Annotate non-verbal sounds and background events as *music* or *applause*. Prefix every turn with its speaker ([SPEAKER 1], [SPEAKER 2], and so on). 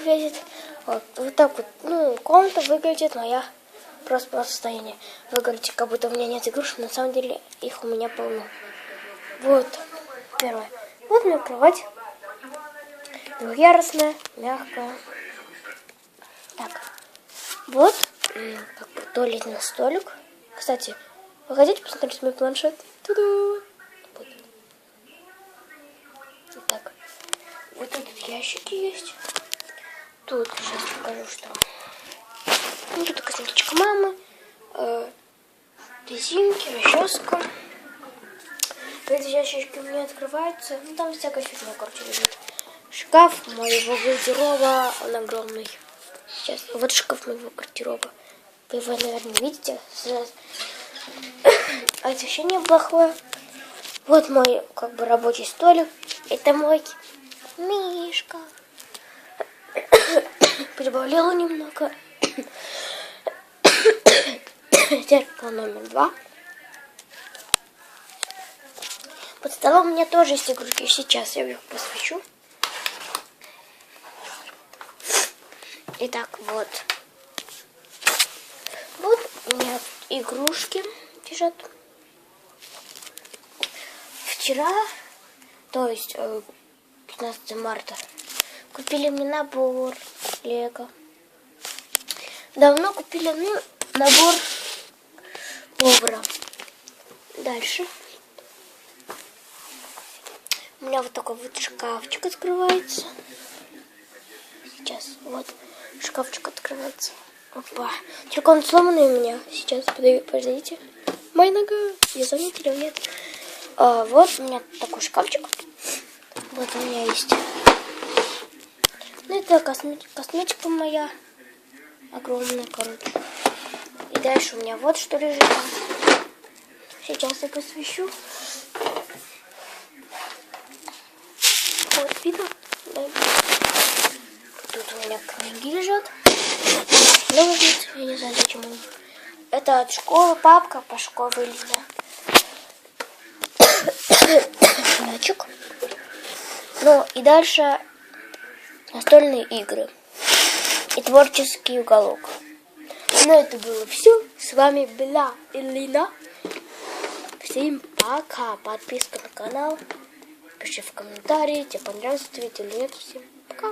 [SPEAKER 1] весит. Вот, вот так вот, ну, комната выглядит моя просто по состоянию. Выглядит, как будто у меня нет игрушек, на самом деле их у меня полно. Вот, первое. Вот моя кровать. Двухъярусная, мягкая. Так, вот как бы туалетный столик. Кстати, вы хотите посмотреть мой планшет? Ту-ду! Вот. Так, вот тут ящики есть. Тут сейчас покажу, что. Ну, тут косметичка мамы, э, резинки, расческа. Эти ящички у меня открываются. Ну, там всякая фигня, короче, лежит. Шкаф моего гардероба, он огромный. Сейчас, вот шкаф моего гардероба. Вы его, наверное, видите. С- *coughs* Освещение плохое. Вот мой, как бы, рабочий столик. Это мой Мишка. *coughs* Прибавляла немного. *coughs* Зеркало номер два. Под столом у меня тоже есть игрушки. Сейчас я их посвящу. Итак, вот. Вот у меня игрушки лежат. Вчера, то есть э, 15 марта, купили мне набор Лего. Давно купили ну, набор повара. Дальше. У меня вот такой вот шкафчик открывается. Сейчас, вот, шкафчик открывается. Опа. Только он сломанный у меня. Сейчас, подожди- подождите. Моя нога. Я заметила, нет. А, вот у меня такой шкафчик. Вот у меня есть. Ну, это косме- косметика моя. Огромная, короче. И дальше у меня вот что лежит. Сейчас я посвящу. Вот, видно? Да. Тут у меня книги лежат. Ножницы, я не знаю, зачем они. Это от школы папка по школе Лиза. *coughs* Мячик. Ну и дальше настольные игры. И творческий уголок. Ну это было все. С вами была Элина. Всем пока. Подписка на канал. Пиши в комментарии, тебе понравилось видео или нет. Всем пока.